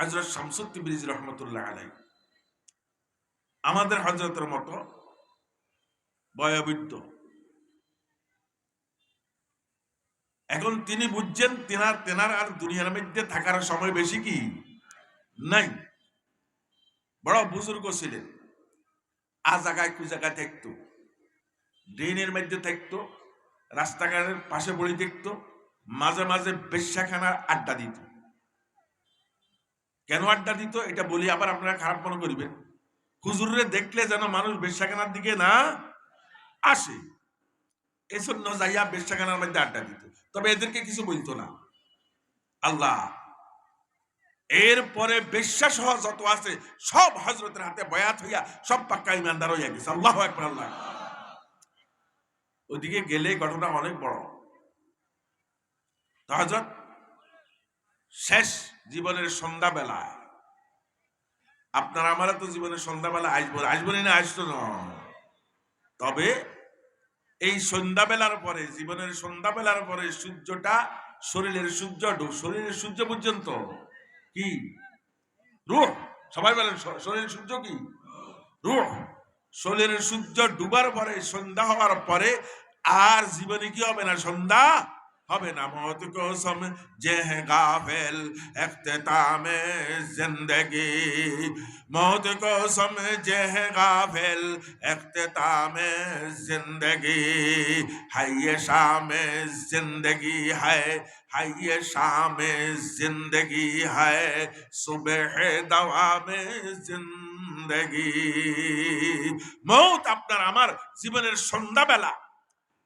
হজরত শামসুদ্দিন ব্রিজ রহমতুল্লাহ আলাই আমাদের হজরতের মতো বয়োবৃদ্ধ। এখন তিনি বুঝছেন তেনার তেনার আর দুনিয়ার মধ্যে থাকার সময় বেশি কি? নাই। বড় বুজুর্গ ছিলেন। আ জায়গায়, কু জায়গায় থাকতো। ড্রেনের মধ্যে থাকতো, রাস্তাঘাটের পাশে বড়ি দেখতো মাঝে মাঝে বেশ্যাখানার আড্ডা দিত। কেন আড্ডা দিত? এটা বলি আবার আপনারা খারাপ মনে করিবেন। হুজুরে দেখলে যেন মানুষ বেশ্যাখানার দিকে না আসে। এজন্য যাইয়া বেশ্যাখানার মধ্যে আড্ডা দিত। তবে এদেরকে কিছু বলতো না। আল্লাহ, এরপরে বিশ্বাস হওয়া যত আছে, সব হজরতের হাতে বয়াত হইয়া সব পাক্কা ইমানদার হইয়া গেছে। আল্লাহ একবার আল্লাহ ওইদিকে গেলে ঘটনা অনেক বড়। তো হজরত শেষ জীবনের সন্ধ্যাবেলা। আপনার আমারা তো জীবনের সন্ধ্যাবেলা আসব আসব না, আসতো তবে এই সন্ধ্যাবেলার পরে, জীবনের সন্ধ্যাবেলার পরে সূর্যটা শরীরের সূর্য শরীরের সূর্য পর্যন্ত কি? রুহ, সবাই বলেন শরীরের সূর্য কি? রুহ, শরীরের সূর্য ডুবার পরে, সন্ধ্যা হওয়ার পরে আর জীবনে কি হবে না? সন্ধ্যা হবে না মত কসম যে গাফেল এখতামে জিন্দগি। মত কসম যে গাফেল এখতামে জিন্দগি। হাইয়ে শামে জিন্দগি হায়, হাইয়ে শামে জিন্দগি হায়, সুবহ দওয়ামে জিন্দগি। মৌত আপনার আমার জীবনের সন্ধ্যাবেলা।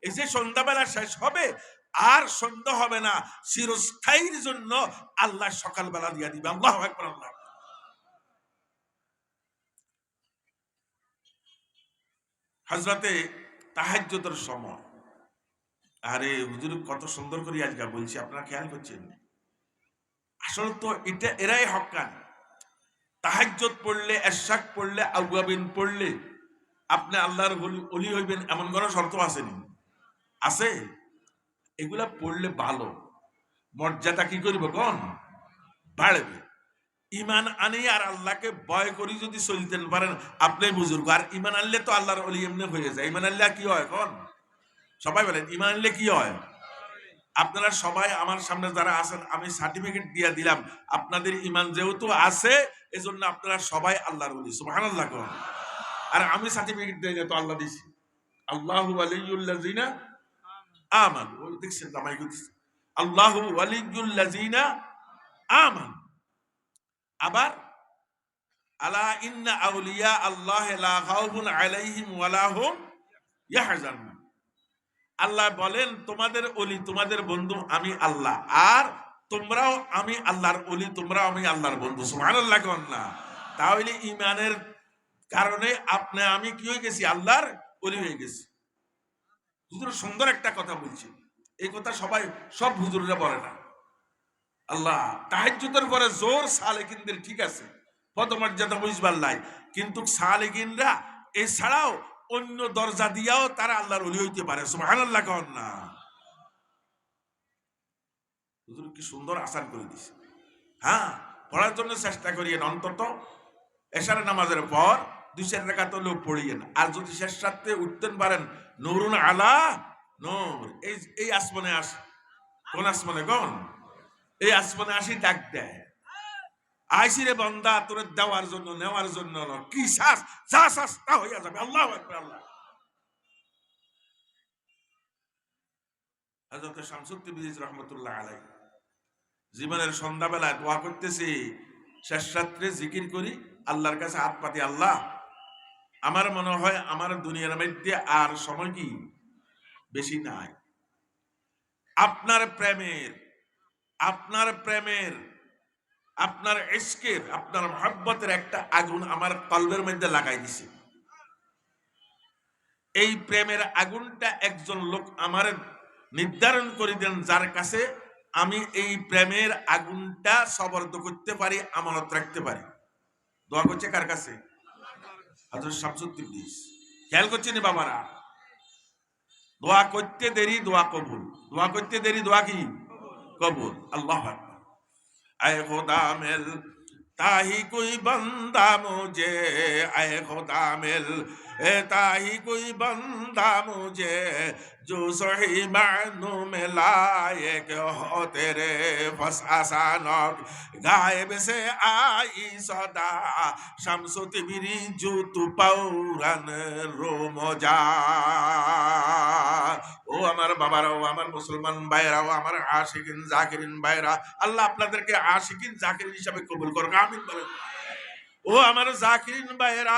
এই যে সন্ধ্যাবেলা শেষ হবে আর সন্ধ্যা হবে না। চিরস্থায়ীর জন্য আল্লাহ সকালবেলা দিয়া দিবে। আল্লাহ আল্লাহ হাজরাতে তাহাজ্যতের সময়। আরে হুজুর, কত সুন্দর করে আজকে বলছি, আপনারা খেয়াল করছেন? আসলে তো এটা, এরাই হকান। তাহাজ্জত পড়লে এশাক পড়লে, আউয়াবিন পড়লে, আপনি আল্লাহর অলি হইবেন, এমন কোনো শর্ত আসেনি। আছে? এগুলা পড়লে ভালো। মর্যাদা কি করবে কোন? বাড়বে। ইমান আনি আর আল্লাহকে ভয় করি যদি চলতেন পারেন। আপনি বুজুর্গ, আর ইমান আনলে তো আল্লাহর অলি এমনি হয়ে যায়। ইমান আনলে কি হয় কন? সবাই বলেন ইমান আনলে কি হয়? আপনারা সবাই আমার সামনে যারা আছেন, আমি সার্টিফিকেট দিয়ে দিলাম। আপনাদের ইমান যেহেতু আছে, এজন্য আপনারা সবাই আল্লাহর বলি সুবহান আল্লাহ কন? আর আমি সার্টিফিকেট দিয়ে তো আল্লাহ দিছি। আল্লাহ আলিউল্লাযিনা আমান ওই দেখছেন জামাই করতেছে আল্লাহ ওয়ালিউল্লাযিনা আমান আবার আলা ইন্না আউলিয়া আল্লাহ লা খাউফুন আলাইহিম ওয়ালা হুম ইয়াহজানুন আল্লাহ বলেন, তোমাদের অলি, তোমাদের বন্ধু আমি আল্লাহ। আর তোমরাও আমি আল্লাহর অলি, তোমরাও আমি আল্লাহর বন্ধু। সুবহানাল্লাহ কোন না? তাহলে ইমানের কারণে আপনি আমি কি হয়ে গেছি? আল্লাহর অলি হয়ে গেছি। হুজুর সুন্দর একটা কথা বলছি। এই কথা সবাই, সব হুজুররা বলে না। আল্লাহ, তাহাজ্জুদের পরে জোর সালেকিনদের ঠিক আছে, পদমর্যাদা বুঝবার লাই কিন্তু সালেকিনরা এছাড়াও অন্য দরজা দিয়াও তারা আল্লাহর অলি হইতে পারে। সুবহানাল্লাহ কন না। হুজুর কি সুন্দর আসান করে দিছে। হ্যাঁ পড়ার জন্য চেষ্টা করিয়েন অন্তত এশারে নামাজের পর দুই চার রেখা তো লোক পড়িয়েন আর যদি শেষ রাত্রে উঠতেন পারেন, নুরুন আলা নূর। এই এই আসমানে আস, কোন আসমানে কোন? এই আসমানে আসি ডাক দেয়। আইসি রে বন্দা দেওয়ার জন্য, নেওয়ার জন্য নয়। কি শ্বাস, যা শ্বাস, তা হইয়া যাবে। আল্লাহ আল্লাহ। হযরত শামসুদ্দিন বিজিজ রহমতুল্লাহ আলাই জীবনের সন্ধ্যাবেলায় দোয়া করতেছি, শেষ রাত্রে জিকির করি, আল্লাহর কাছে হাত পাতি আল্লাহ। আমার মনে হয় আমার দুনিয়ার মধ্যে আর সময় কি? বেশি নাই। আপনার প্রেমের আপনার প্রেমের, আপনার ইশকের, আপনার মহাব্বতের একটা আগুন আমার কলবের মধ্যে লাগাই দিছে। এই প্রেমের আগুনটা একজন লোক আমার নির্ধারণ করে দেন যার কাছে আমি এই প্রেমের আগুনটা সবর্দ করতে পারি আমানত রাখতে পারি। দোয়া করছে কার কাছে? হাজর শামসুদ্দিনিস খেয়াল করছেন বাবারা? দোয়া করতে দেরি, দোয়া কবুল। দোয়া করতে দেরি, দোয়া কি? কবুল। আল্লাহ আয় খোদা মেল, তাহি কই বান্দা মুজে আয় খোদা ए ताही कोई बंदा मुझे जो सही मानू में लायक हो तेरे बस आसानक गायब से आई सदा शमसु तिबिरी जो तू पौरन रोमजा ও আমার বাবারাও আমার মুসলমান ভাইরাও আমার আশিকিন জাকিরিন ভাইরা আল্লাহ আপনাদেরকে আশিকিন জাকিরিন হিসাবে কবুল করুন আমিন বলেন ও আমার জাকিরিন ভাইরা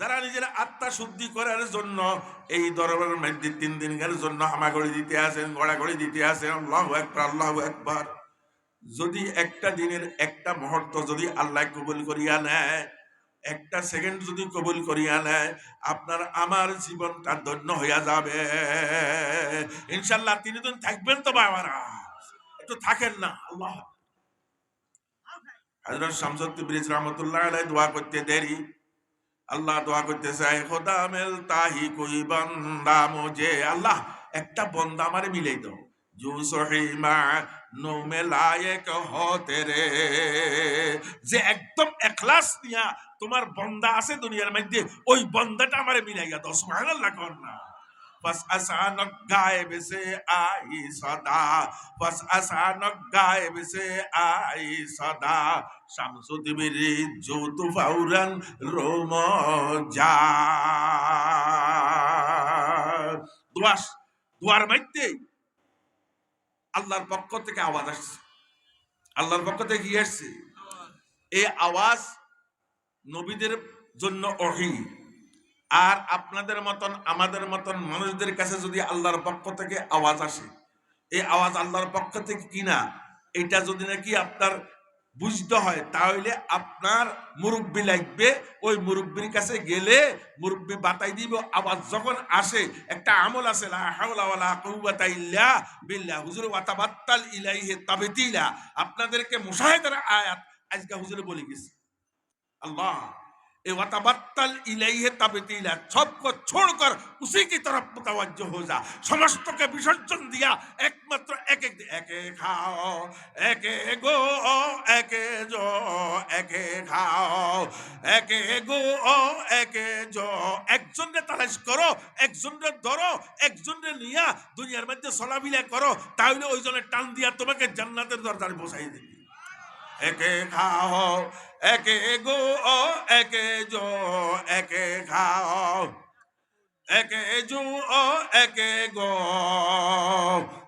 যারা নিজের আত্মা শুদ্ধি করার জন্য এই দরবারের মধ্যে তিন দিন দিনের জন্য হামাগড়ি দিতে আসেন গড়াগড়ি দিতে আসেন, আল্লাহ একবার আল্লাহ একবার যদি একটা দিনের একটা মুহূর্ত যদি আল্লাহ কবুল করিয়া নেয়, একটা সেকেন্ড যদি কবুল করিয়া নেয়, আপনার আমার জীবনটা ধন্য হইয়া যাবে। ইনশাল্লাহ তিনি দিন থাকবেন তো বাবারা। একটু থাকেন না, আল্লাহ হজরত শামসুদ্দিন ব্রিজ রহমতুল্লাহ দোয়া করতে দেরি। আল্লাহ দোয়া করতে চাই খোদা মেল তাহি কই বান্দা মোজে। আল্লাহ, একটা বন্দা আমারে মিলাই দাও। জু সহিমা নো মেলায়েক হতে রে। যে একদম এখলাস নিয়া তোমার বন্দা আছে দুনিয়ার মধ্যে, ওই বন্দাটা আমারে মিলাইয়া দাও। সুবহানাল্লাহ কর না। ফস আসানক গায়েব সে আই সদা ফস আসানক গায়েব সে আই সদা শামসুদ্দিবিরি জ্যোতু ফাউরান রোম যা দোয়াস দোয়ার মধ্যে আল্লাহর পক্ষ থেকে আওয়াজ আসছে। আল্লাহর পক্ষ থেকে কি আসছে? এই আওয়াজ নবীদের জন্য অহি আর আপনাদের মতন, আমাদের মতন মানুষদের কাছে যদি আল্লাহর পক্ষ থেকে আওয়াজ আসে, এই আওয়াজ আল্লাহর পক্ষ থেকে কিনা এটা যদি নাকি আপনার বুঝতে হয়, তাহলে আপনার মুরব্বী লাগবে। ওই মুরব্বীর কাছে গেলে মুরব্বী বাতাই দিব। আবার যখন আসে, একটা আমল আছে হুজুর, ওয়াতাবাত্তাল ইলাইহে তাবেতিলা। আপনাদেরকে মুশাহেদার আয়াত আজকে হুজুরে বলে গেছে। আল্লাহ। ए वतबत्तल इलैहि तबतीला सबको छोड़कर उसी की तरफ मुतवज्जो हो जा समस्त के विसर्जन दिया एकमात्र एक एक एक एक खाओ एक एक गो एक एक जो এক খাও এক গো এক জো একজনকে তালাশ করো একজনকে ধরো একজনকে নিয়া দুনিয়ার মধ্যে চলাবিলা করো তাহলে ওই জনের টান দিয়া তোমাকে জান্নাতের দরজায় বসাই দিবি একে খাও, একে গো, একে জো, একে খাও। একে জো, একে গো।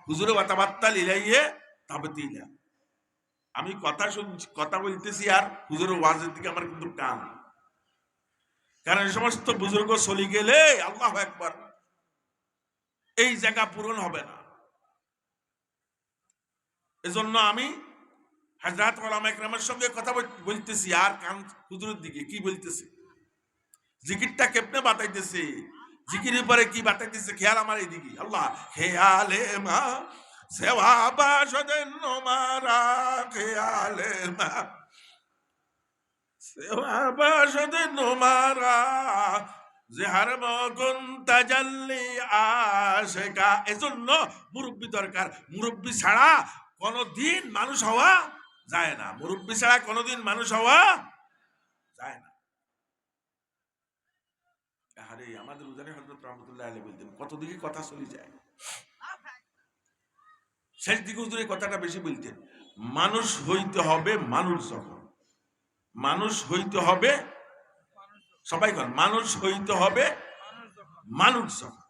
হুজুরে বাতাবাত্তা লিলাইয়ে তাবতিলা আমি কথা শুনছি, কথা বলতেছি আর হুজুরের ওয়াজের দিকে আমার কিন্তু কান। কারণ সমস্ত বুজুর্গ চলি গেলে আল্লাহ একবার এই জায়গা পূরণ হবে না। এজন্য আমি হাজরাত ওলামা একরামের সঙ্গে কথা বল- বলতেছি, আর কান হুজুরের দিকে কি বলতেছে? জিকিরটা কেমনে বাতাইতেছে জিকিরের পরে কি বাতাইতেছে খেয়াল আমার এইদিকে। আল্লাহ, খেয়ালে মা সেবা বাসদেন মারা খেয়ালে মা সেবা বাসদেন মারা জেহার মগুন তাজাল্লি আশেকা। এজন্য মুরব্বী দরকার। মুরব্বী ছাড়া কোনদিন মানুষ হওয়া যায় না। মুরব্বী ছাড়া কোনদিন মানুষ হওয়া যায় না। আরে আমাদের উজানি হজরত রহমতুল্লাহ আলী বলতেন, কত দিকে কথা চলে যায়? শেষ দিকে এই কথাটা বেশি বলতেন, মানুষ হইতে হবে মানুষ যখন। মানুষ হইতে হবে সবাই কন, মানুষ হইতে হবে মানুষ যখন।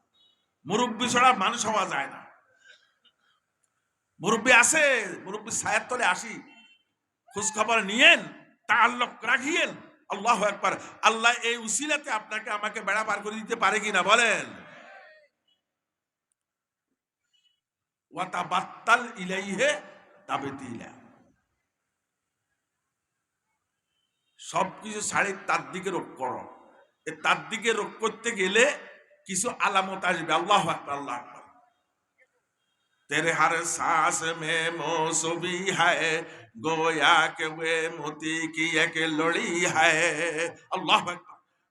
মুরব্বী ছাড়া মানুষ হওয়া যায় না। মুরব্বী আছে মুরব্বী ছায়ার তলে আসি। খোঁজ খবর নিয়েন তা আল্লাহ রাখিয়েন। আল্লাহ একবার আল্লাহ এই উসিলাতে আপনাকে আমাকে বেড়া পার করে দিতে পারে কিনা বলেন। ওয়াতা বাত্তাল ইলাইহে তাবেতিলা। সবকিছু ছাড়ে তার দিকে রোগ করো। তার দিকে রোগ করতে গেলে কিছু আলামত আসবে। আল্লাহ আল্লাহ तेरे हर सांस में मौसमी है गोया के वे मोती की एक लड़ी है আল্লাহ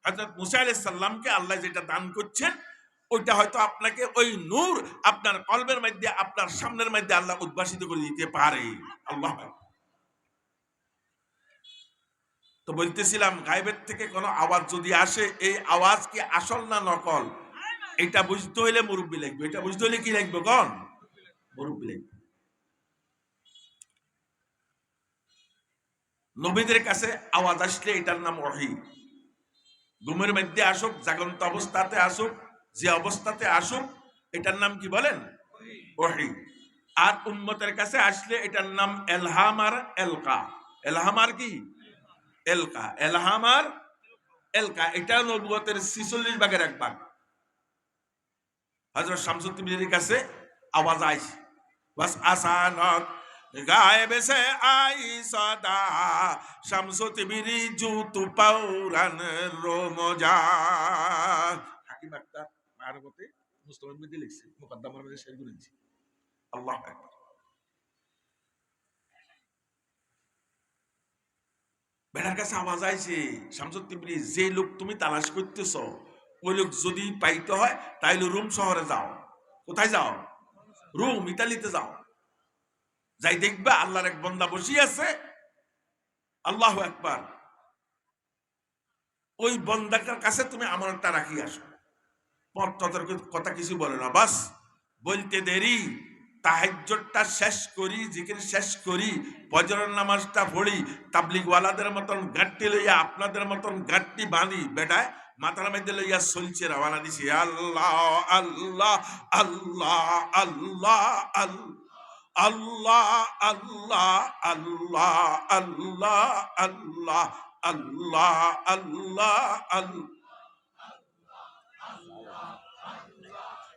হযরত মুসা আলাইহিস সালামকে আল্লাহ যেটা দান করছেন ওইটা হয়তো আপনাকে ওই নূর আপনার কলবের মধ্যে আপনার সামনের মধ্যে আল্লাহ উদ্ভাসিত করে দিতে পারে আল্লাহ তো বলতেছিলাম গায়েবের থেকে কোনো আওয়াজ যদি আসে এই আওয়াজ কি আসল না নকল এটা বুঝতে হইলে মুরব্বী লাগবে এটা বুঝতে হইলে কি লাগবে কন মুরব্বী লাগবে নবীদের কাছে আওয়াজ আসলে এটার নাম ওহি। ঘুমের মধ্যে আসুক, জাগন্ত অবস্থাতে আসুক, যে অবস্থাতে আসুক, এটার নাম কি বলেন? ওহি। আর উম্মতের কাছে আসলে এটার নাম এলহাম আর এলকা। এলহাম আর কি? এলকা। এলহাম আর এলকা। এটা নবুয়তের ছিচল্লিশ ভাগের এক ভাগ। হজরত শামসুদ্দিনের কাছে আওয়াজ बस अचानक गायब से आई सदा शमसुत बिरी जूत पौरन रोमजा হাকিম আক্তার মারগতে মুসলমান মধ্যে লিখছে মুকদ্দমার মধ্যে শেয়ার করে দিচ্ছি আল্লাহ বেড়ার কাছে আওয়াজ আইছে শামসু তিবরি যে লোক তুমি তালাশ করতেছ ওই লোক যদি পাইতে হয় তাইলে রোম শহরে যাও। কোথায় যাও? রুম ইতালিতে যাও। যাই দেখবে আল্লাহর এক বন্দা বসি আছে। আল্লাহ একবার ওই বন্দাকার কাছে তুমি আমারটা রাখি আসো। পর ততর্ক কথা কিছু বলে না। বাস, বলতে দেরি। তাহাজ্জুদটা শেষ করি জিকির শেষ করি ফজরের নামাজটা পড়ি তাবলিগওয়ালাদের মতন গাঁটটি লইয়া আপনাদের মতন গাঁটটি বাঁধি বেটায় মাথার মধ্যে লইয়া চলছে রওনা দিছি আল্লাহ আল্লাহ আল্লাহ আল্লাহ আল্লাহ আল্লাহ আল্লাহ আল্লাহ আল্লাহ আল্লাহ আল্লাহ আল্লাহ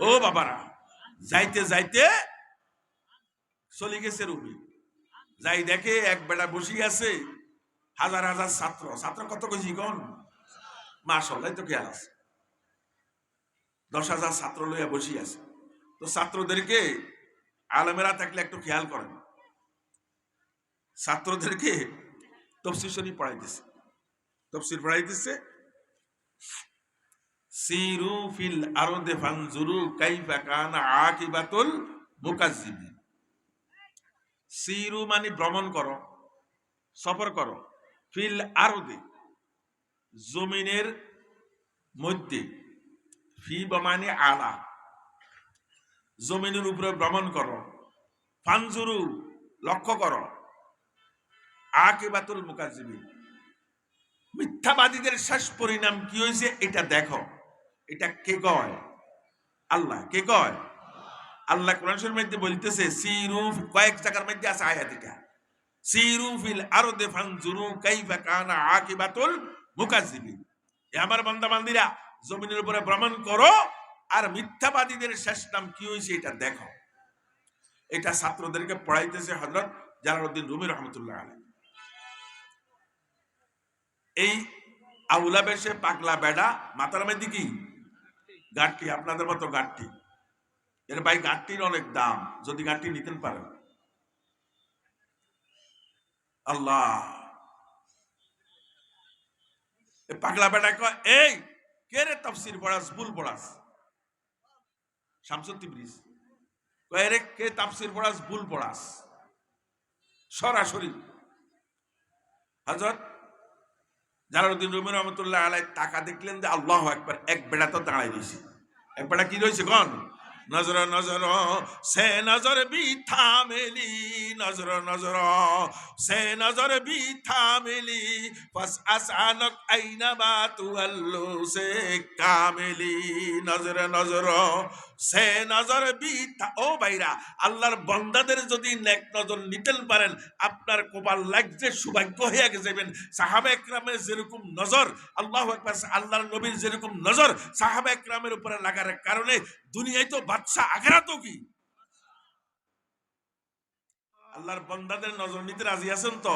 ও বাবারা, যাইতে যাইতে চলে গেছে রুবি যাই দেখে এক বেটা বসি আছে, হাজার হাজার ছাত্র। ছাত্র কত কইছি কোন? মাসল্লাই তো খেয়াল আছে। দশ হাজার ছাত্র লইয়া বসি আছে। তো ছাত্রদেরকে আলমেরা থাকলে একটু খেয়াল করেন। ছাত্রদেরকে তফসির শরীফ পড়াইতেছে। তফসির পড়াইতেছে। সিরু ফিল আরদে ফানজুরু কাইফা কানা আকিবাতুল মুকাজ্জিবিন। সিরু মানে ভ্রমণ করো, সফর করো। ফিল আরদে, জমিনের মধ্যে। ফি বা মানে আলা। জমিনের উপরে ভ্রমণ করো। ফানজুরু, লক্ষ্য করো। আকিবাতুল মুকাজ্জিবিন। মিথ্যাবাদীদের শেষ পরিণাম কি হয়েছে? এটা দেখো। এটা কে কয়? আল্লাহ। কে কয়? আল্লাহ কোরআন শরীফের মধ্যে বলতেছে সিরু কয়েক জায়গার মধ্যে আছে আয়াত এটা। সিরু ফিল আরদে ফানজুরু কাইফা কানা আকিবাতুল মুকাজ্জিবিন এ আমার বান্দা বান্দিরা জমিনের উপরে ভ্রমণ করো, আর মিথ্যাবাদীদের শেষ নাম কি হয়েছে এটা দেখো। এটা ছাত্রদেরকে পড়াইতেছে হযরত জালালউদ্দিন রুমি রহমতুল্লাহ আলাইহি। এই আউলা বেশে পাগলা বেড়া মাতার মধ্যে কি? গাঁটটি, আপনাদের মতো গাঁটটি। এর ভাই গাঁটটির অনেক দাম, যদি গাঁটটি নিতেন পারেন। আল্লাহ। পাগলা বেটা কয়, এই, কে রে তফসির পড়াস, ভুল পড়াস? শামসুদ্দি ব্রিজ কয় রে কে তাফসির পড়াস, ভুল পড়াস? সরাসরি। হজরত জালালউদ্দিন রুমি রহমতুল্লাহ আলাই টাকা দেখলেন যে আল্লাহ একবার এক বেড়া তো দাঁড়াই দিয়েছে এক বেড়া কি রয়েছে কন? নজর নজর, সে নজর বিথা মেলি, নজর নজর, সে নজর বিথা মেলি। বস আসানক আইনা বা তু আল্লু সে কামেলি নজর নজর, সে নজর বিথা। ও ভাইরা, আল্লাহর বন্দাদের যদি নেক নজর নিতেন পারেন, আপনার কপাল লাগছে, সৌভাগ্য হয়ে যাবেন সাহাবা একরামের যেরকম নজর, আল্লাহ একবার আল্লাহর নবীর যেরকম নজর, সাহাবা একরামের উপরে লাগার কারণে দুনিয়ায় তো বাদশা আখেরা তো কি আল্লাহর বন্দাদের নজর নিতে রাজি আছেন তো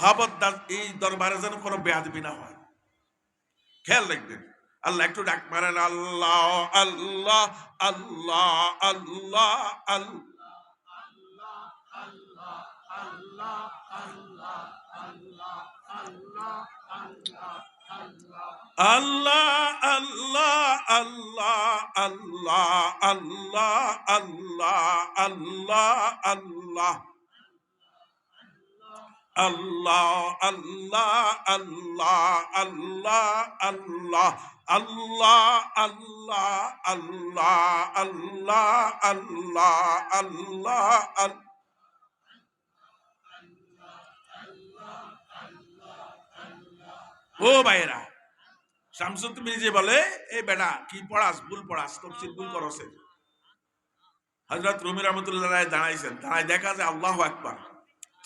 খবরদার এই দরবারে যেন কোনো বেয়াদবি না হয় খেয়াল রাখবেন আল্লাহ একটু ডাক মারেন আল্লাহ আল্লাহ আল্লাহ আল্লাহ আল্লাহ আল্লাহ আল্লাহ আল্লাহ আল্লাহ আল্লাহ আল্লাহ আল্লাহ আল্লাহ আল্লাহ আল্লাহ আল্লাহ ও ভাইরা শামসুদ মির্জি বলে এই বেটা কি পড়াস ভুল পড়াস তফসিল ভুল করছে হজরত রুমি রহমতুল্লাহ দাঁড়াইছেন দাঁড়াই দেখা যায় আল্লাহ একবার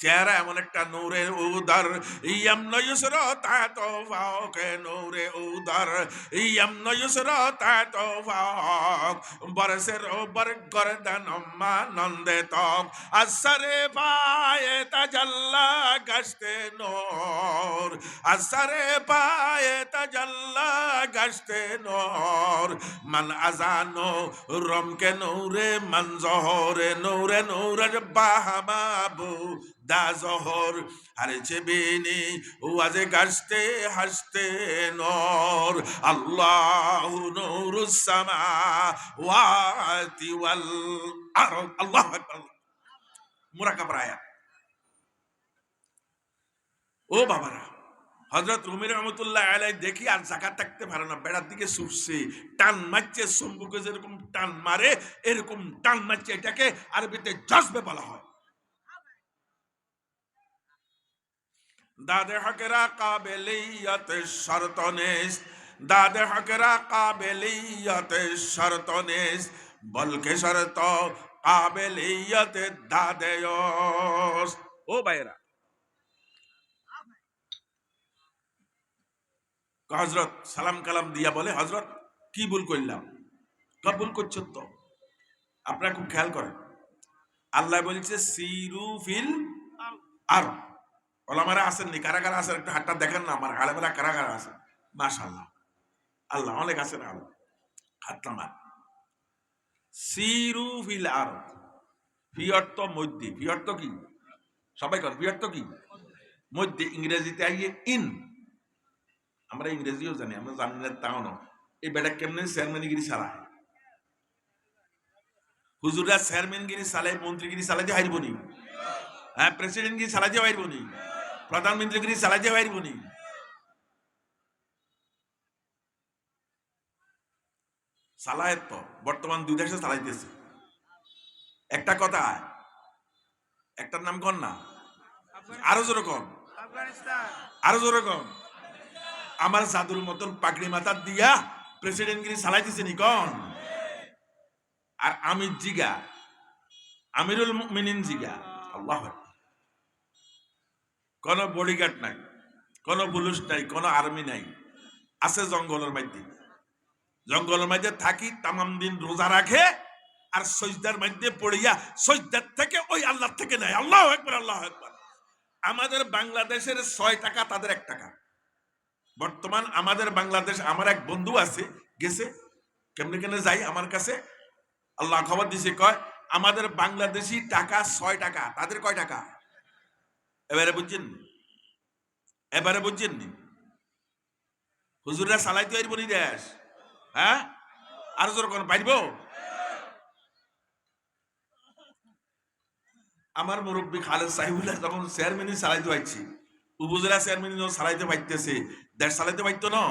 চেহারা এমন একটা নূরে উদার। ইয়াম নয়ুসর তা তো ফাওকে নূরে উদার। ইয়াম নয়ুসর তা তো ফাওক বরসের ওপর গরদান মা নন্দে তক আসরে পায়ে তাজাল্লা গশতে নূর। আসরে পায়ে তাজাল্লা গশতে নূর। মান আজানো রমকে নূরে, মান জহরে নূরে নূরের বাহামাবু দা জহর, আরে চেবেনি ও আজে গাছতে হাসতে নর। আল্লাহ নুরুসামা ওয়াতি ওয়াল আরদ। আল্লাহু মুরাকাবার ও বাবারা হজরত রুমি রহমতুল্লাহ আলাই দেখি আর জাকাত থাকতে পারে না, বেড়ার দিকে ছুটছে। টান মারছে সম্বুকে যেরকম টান মারে, এরকম টান মারছে এটাকে আরবিতে জজবে বলা হয়। দাদে হকেরা কাবেলিয়ত শরতনেশ দাদে হকেরা কাবেলিয়ত শরতনেশ বলকে শরত কাবেলিয়ত দাদেয়স ও বাইরা হজরত সালাম কালাম দিয়া বলে হজরত কি ভুল করলাম? কবুল করছ তো? আপনারা খুব খেয়াল করেন। আল্লাহ বলছে সিরুফিল আর আর ওলামারা আসেননি কারা কারা আছেন? একটু হাতটা দেখেন না আমার আলেমেরা কারা কারা আছেন? মাশাল্লাহ আল্লাহ অনেক আছেন আলো হাত নামান সিরু ফিল আর ফি অর্থ মধ্যে। ফি কি? সবাই কর ফি কি? মধ্যে ইংরেজিতে আইয়ে ইন। আমরা ইংরেজিও জানি, আমরা জানি না তাও না এই বেটা কেমনে চেয়ারম্যানগিরি চালায়? হুজুরা চেয়ারম্যানগিরি চালাই মন্ত্রীগিরি চালাইতে হারিব নি হ্যাঁ প্রেসিডেন্টগিরি চালাইতে পারব পারব নি। চালায় তো বর্তমান দুই দেশে চালাইতেছে। একটা কথা একটার নাম কন না? আরও জোরে কন। আরও জোরে কন। আমার জাদুর মতন পাগড়ি মাথা দিয়া প্রেসিডেন্টগিরি চালাইতেছে নি কন? আর আমি জিগা আমিরুল মিনিন জিগা আল্লাহ কোন বডিগার্ড নাই, কোন পুলিশ নাই, কোনো আর্মি নাই, আছে জঙ্গলের মধ্যে। জঙ্গলের মধ্যে থাকি, তামাম দিন রোজা রাখে আর সজদার মধ্যে পড়িয়া সজদার থেকে ওই আল্লাহ থেকে নেয়। আল্লাহ একবার আল্লাহ একবার আমাদের বাংলাদেশের ছয় টাকা, তাদের এক টাকা। বর্তমান আমাদের বাংলাদেশ, আমার এক বন্ধু আছে, গেছে, কেমনে কেমনে যাই আমার কাছে। আল্লাহ খবর দিছে, কয়, আমাদের বাংলাদেশি টাকা ছয় টাকা, তাদের কয় টাকা? এবারে বুঝছেন এবারে বুঝছেন নি? হুজুররা চালাইতে পারব নি দেশ হ্যাঁ? আর জোর কোন পারব আমার মুরব্বী খালেদ সাহিবুল্লাহ যখন চেয়ারম্যানই চালাইতে পারছি উপজেলা চেয়ারম্যান যখন চালাইতে পারতেছে দেশ সালাইতে পারতো না?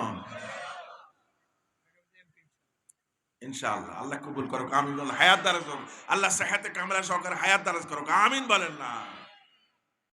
ইনশাআল্লাহ, আল্লাহ কবুল করুক, আমিন হায়াত দারাজ করুক আল্লাহ সাহাতে কামরা সহকারে হায়াত দারাজ করুক, আমিন বলেন না।